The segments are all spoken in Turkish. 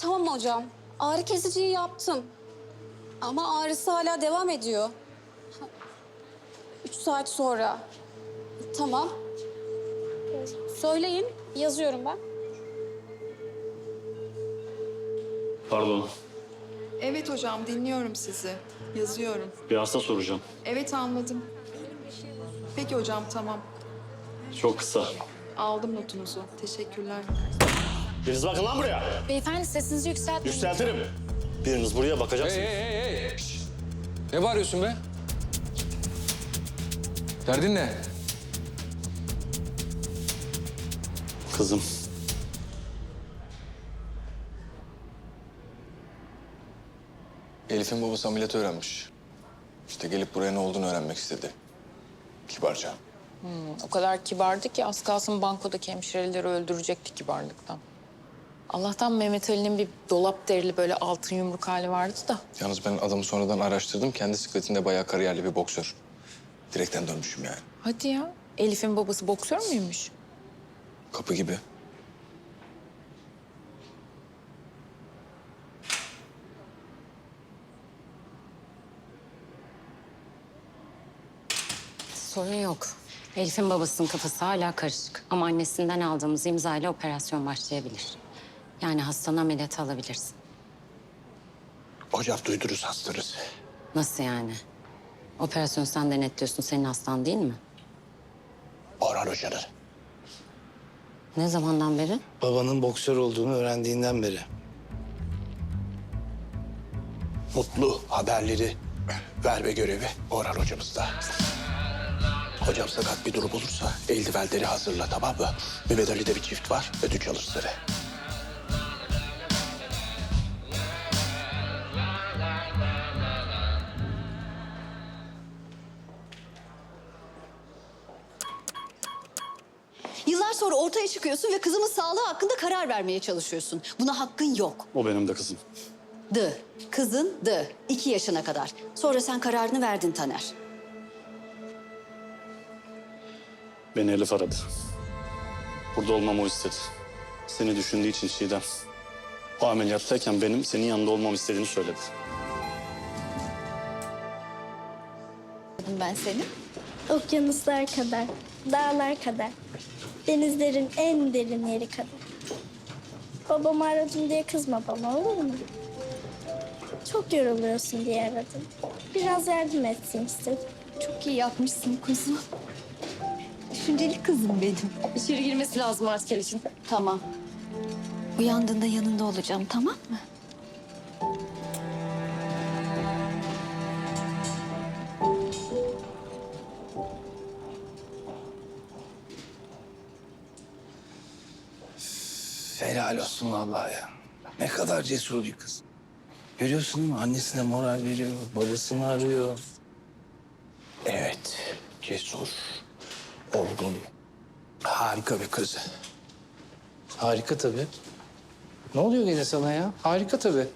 tamam hocam. Ağrı kesiciyi yaptım. Ama ağrısı hala devam ediyor. Üç saat sonra. Tamam. Söyleyin, yazıyorum ben. Pardon, Evet hocam dinliyorum sizi. Yazıyorum. bir hasta soracağım. Evet anladım. Peki hocam tamam. Çok kısa. Aldım notunuzu. Teşekkürler. Biriniz bakın lan buraya. Beyefendi sesinizi yükseltmeyin. Yükseltirim. Biriniz buraya bakacaksınız. hey hey hey. Ne bağırıyorsun be? Derdin ne? Kızım. Elif'in babası ameliyat öğrenmiş. İşte gelip buraya ne olduğunu öğrenmek istedi. Kibarca. O kadar kibardı ki az kalsın bankodaki hemşireleri öldürecekti kibarlıktan. Allah'tan Mehmet Ali'nin bir dolap derili böyle altın yumruk hali vardı da. Yalnız ben adamı sonradan araştırdım. Kendi sikletinde bayağı kariyerli bir boksör. Direkten dönmüşüm yani. Hadi ya. Elif'in babası boksör müymüş? Kapı gibi. Sorun yok. Elif'in babasının kafası hala karışık. Ama annesinden aldığımız imzayla operasyon başlayabilir. Yani hastanı ameliyata alabilirsin. Hocam duydunuz hastanız. Nasıl yani? Operasyonu sen denetliyorsun. Senin hastan değil mi? Orhan Hoca'nın. Ne zamandan beri? Babanın boksör olduğunu öğrendiğinden beri. Mutlu haberleri verme görevi Orhan Hocamızda. Hocam sakat bir durum olursa eldivenleri hazırla tamam mı? Mehmet Ali'de bir çift var ödünç alır seni. Sonra ortaya çıkıyorsun ve kızımın sağlığı hakkında karar vermeye çalışıyorsun. Buna hakkın yok. O benim de kızım. Dı. Kızın dı. İki yaşına kadar. Sonra sen kararını verdin Taner. Beni Elif aradı. Burada olmamı o istedi. Seni düşündüğü için Çiğdem. O ameliyattayken benim senin yanında olmam istediğini söyledi. Ben seni. Okyanuslar kadar, dağlar kadar, denizlerin en derin yeri kadar. Babamı aradım diye kızma bana olur mu? Çok yoruluyorsun diye aradım. Biraz yardım etsin istedim. Çok iyi yapmışsın kuzum. Düşünceli kızım benim. İçeri girmesi lazım artık için. Tamam. Uyandığında yanında olacağım tamam mı? Helal olsun vallahi ya. Ne kadar cesur bir kız. Görüyorsun değil mi? Annesine moral veriyor, babasını arıyor. Evet, cesur, olgun, harika bir kız. Harika tabii. Ne oluyor gene sana ya? Harika tabii.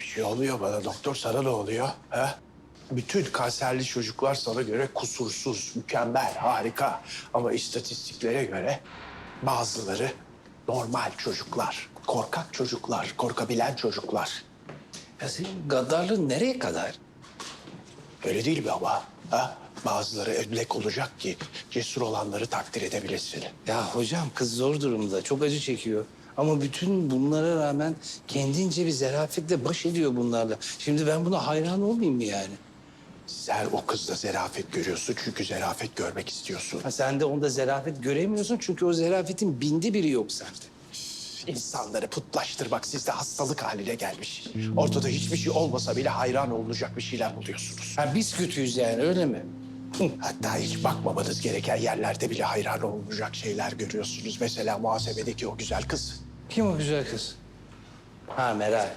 Bir şey oluyor bana doktor sana ne oluyor? He? Bütün kanserli çocuklar sana göre kusursuz, mükemmel, harika. Ama istatistiklere göre bazıları normal çocuklar, korkak çocuklar, korkabilen çocuklar. Ya senin gaddarlığın nereye kadar? Öyle değil mi ama? Ha? Bazıları örnek olacak ki cesur olanları takdir edebilesin. Ya hocam kız zor durumda, çok acı çekiyor. Ama bütün bunlara rağmen kendince bir zarafetle baş ediyor bunlarla. Şimdi ben buna hayran olmayayım mı yani? Sen o kızda zarafet görüyorsun çünkü zarafet görmek istiyorsun. Ha, sen de onda zarafet göremiyorsun çünkü o zarafetin binde biri yok sende. İnsanları putlaştırmak sizde hastalık haline gelmiş. Ortada hiçbir şey olmasa bile hayran olunacak bir şeyler buluyorsunuz. Ha, biz kötüyüz yani öyle mi? Hatta hiç bakmamanız gereken yerlerde bile hayran olunacak şeyler görüyorsunuz. Mesela muhasebedeki o güzel kız. Kim o güzel kız? Ha Meral.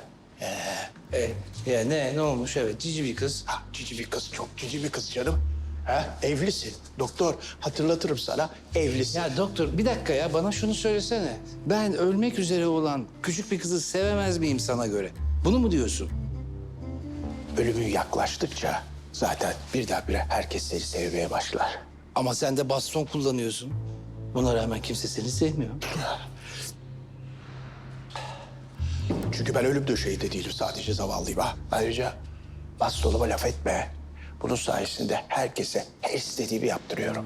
Ee, e, ya ne ne olmuş evet cici bir kız. Ha, cici bir kız, çok cici bir kız canım. Ha, evlisin. Doktor hatırlatırım sana, evlisin. Ya doktor bir dakika ya bana şunu söylesene. Ben ölmek üzere olan küçük bir kızı sevemez miyim sana göre? Bunu mu diyorsun? Ölümün yaklaştıkça zaten birdenbire herkes seni sevmeye başlar. Ama sen de baston kullanıyorsun. Buna rağmen kimse seni sevmiyor. Çünkü ben ölüm döşeği de değilim sadece zavallıyım ha. Ayrıca bastoluma laf etme. Bunun sayesinde herkese her istediğimi yaptırıyorum.